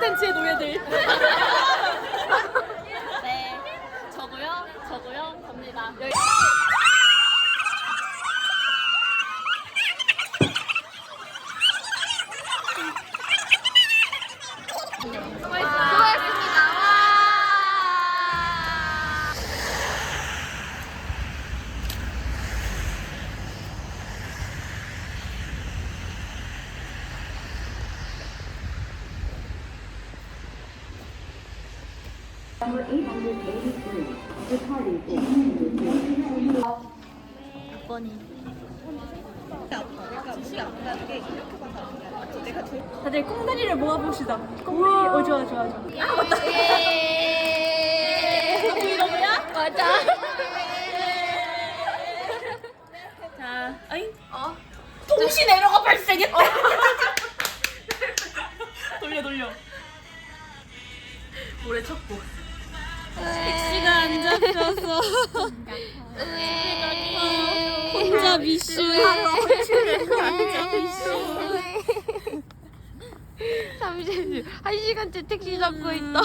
콘텐츠의 노예들. 6번이 다들 꽁다리를 모아봅시다 꽁다리 어 좋아 좋아 좋아 아 맞다 이거 뭐야? 맞아 자 어잉? 어? 동시 내로가 발생했다 돌려 돌려 모래 쳤고 택시가 안 잡혀서. 혼자 미슈. 혼자 미슈. 잠시만요. 한 시간째 택시 잡고 있다.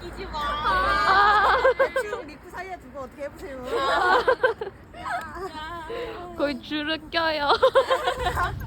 끼지 마. 아. 지금 리크 사이에 두고 어떻게 해보세요. 거의 줄을 껴요.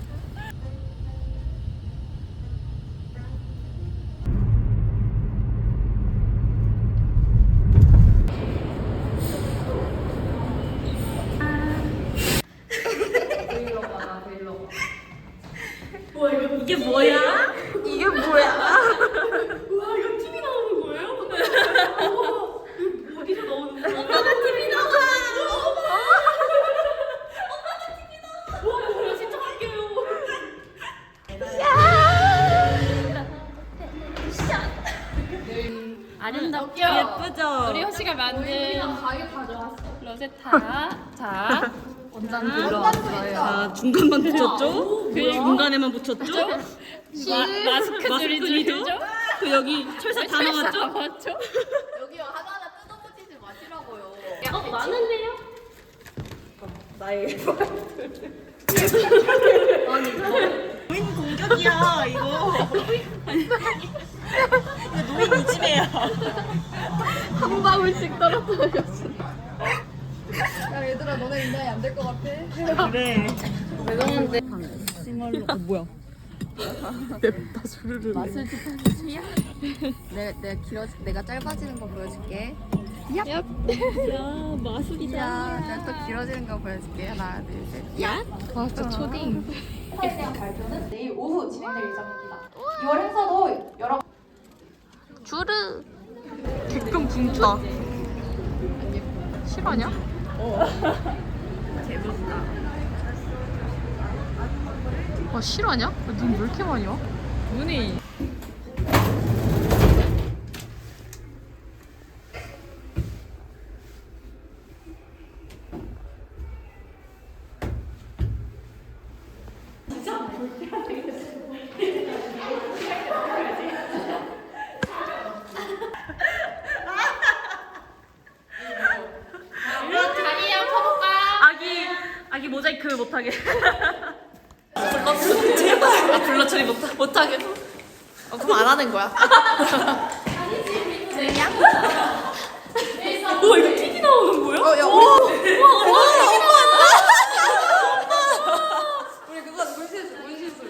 자, 중간만 붙였죠? 그 중간에만 붙였죠? 마, 마스크 마스크 줄이 줄이죠? 줄이죠? 그 여기 철사 다 나왔죠? 맞죠? 여기요 하나하나 뜯어보지지 마시라고요. 어, 많은데요? 나의 노인 공격이야 이거 이거 노인 이 집애야 한 방울씩 떨어뜨렸어. 야 얘들아 너네 인간이 안 될 것 같아. 그래 왜 그러는데? 싱얼로 어 뭐야 냅다 주르르 내 내가 길어 내가 짧아지는 거 보여줄게. 야, 마술이다. 야, 내가 또 길어지는 거 보여줄게. 하나, 둘, 셋. 야? 아, 진짜 초딩. 내일 오후 진행될 예정입니다. 2월 행사도 여러 주르. 개끔 붕다 실화냐? 재밌다 와, 실화냐? 눈 왜 이렇게 많이 와? 눈이 다리 한번 펴볼까? 아기 아기 모자이크 못하게 블러 처리 제발 아 블러 처리 못 못하게 하는 거야 와 이거 TV 나오는 거야? 어, 야, 우리, 와, 와, 엄마, 우리 그거 문신 문신술.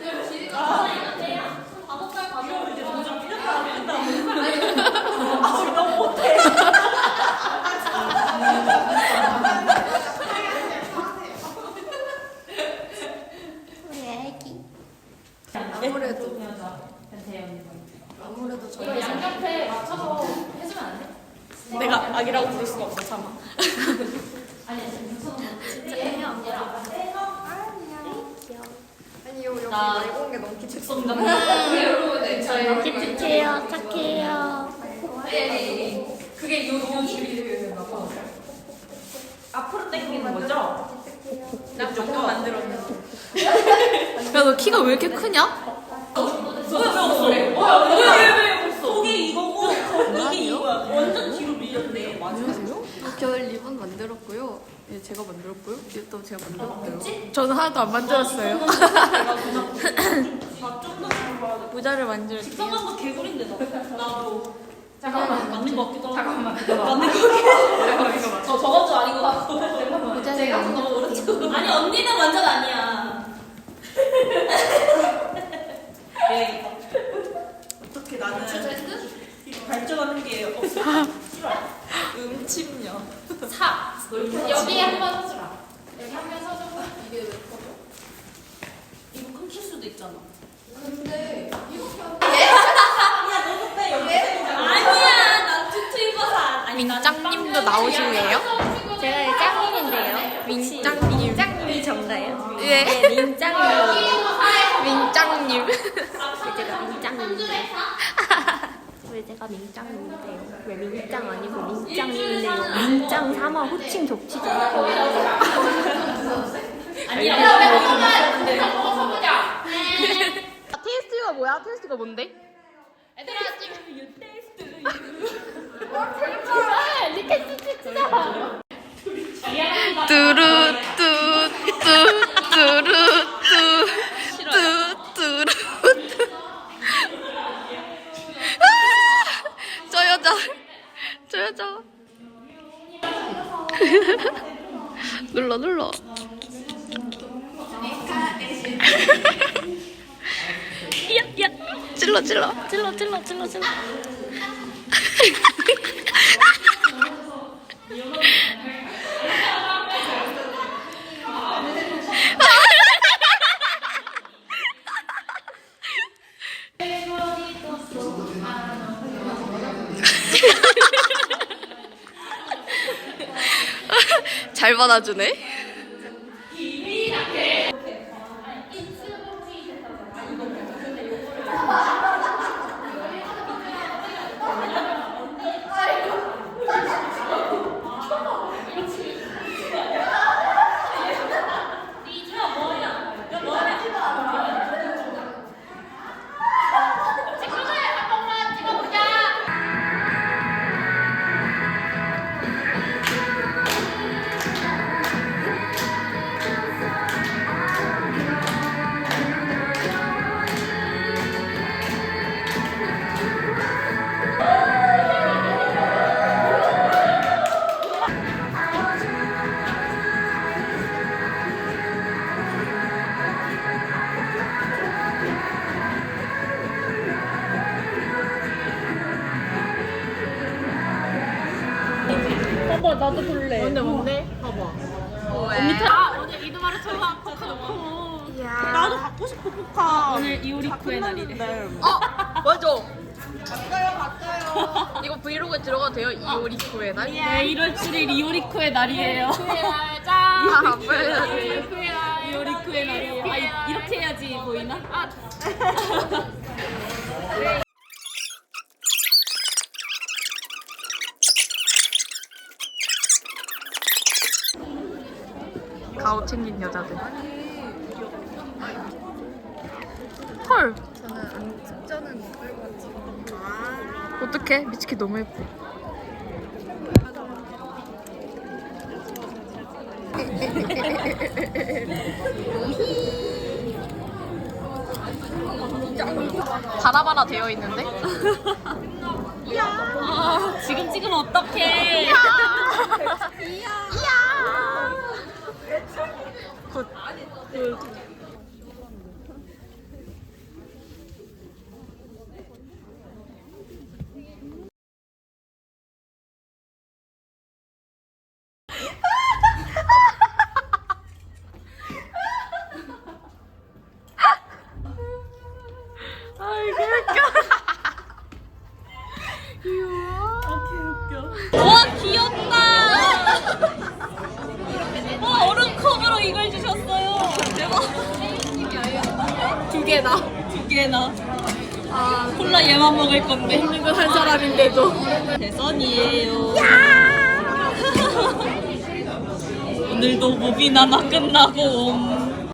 아무래도 아무래도 저희 양옆에 맞춰서 해주면 안 돼? 내가 아기라고 부를 수가 없어 참아 아니 여기 나 말고 온게 너무 기특. 성장 이렇게 착해요, 착해요. 그게 요, 요 줄이 나빠. 앞으로 당기는 거죠? 나 정도 만들었네. 야, 너 키가 왜 이렇게 크냐? 속이 이거고 이게 이거야. 완전 뒤로 밀렸네. 맞아. 저 리본 만들었고요. 예, 제가 만들었고요. 이것도 제가 만들었고요. 저는 하나도 안 만들었어요. 모자를 만들었어요. 직성한 거 개구리인데 나. 나도. 잠깐만 맞는 거 같기도 하고. 잠깐만. 맞는 거 같기도 하고. 저주 아닌 것 같고. 모자를 만들었어요. 아니 언니는 완전 아니야. 네. 어떻게 나는 발전하는 게 없어. 음침녀. 사. 여기에 한번 서주라. 이거 끊길 수도 있잖아. 근데 야 너도 빼 여기. 아니야 난 투투 입어서 안- 아니 난 민짱님도 나오시고요. 제가 짱님인데요. 민짱님. 짱님이 전가요? 예. 민짱님. 민짱님. 왜 제가 민짱님인데요? 왜 제가 민짱님인데요? 왜 민짱 아니고 민짱님인데요? 민짱 삼아 호칭 겹치지 않고. 테이스트가 뭐야? 테이스트가 뭔데? 뚜루뚜뚜뚜뚜뚜뚜 저 여자 저 여자 눌러 눌러 야, 야. 찔러 찔러 찔러 찔러 찔러 찔러 잘 받아주네. 뭔데 뭔데? 봐봐. 언니 타. 오늘 이두마루 철학 포카 놓고. 나도 갖고 싶어 포카. 오늘 이오리쿠의 날이래. 어 맞아. 바꿔요 바꿔요. 이거 브이로그에 들어가도 돼요? 이오리쿠의 날? 네 1월 7일 이오리쿠의 날이에요. 아, 뭐야. 이오리쿠의 날이에요. 아 이- 이렇게 해야지 보이나? 아 가오 챙긴 여자들. 헐. 저는 안 숙제는 못 들고 어떡해? 미치키 너무 예뻐. 바라바라 되어 있는데? 아, 지금 찍으면 어떡해. 굿. 아 두 개나. 콜라 얘만 먹을 건데. 이거 한 사람인데도. 대선이에요. 오늘도 무비나나 끝나고 옴.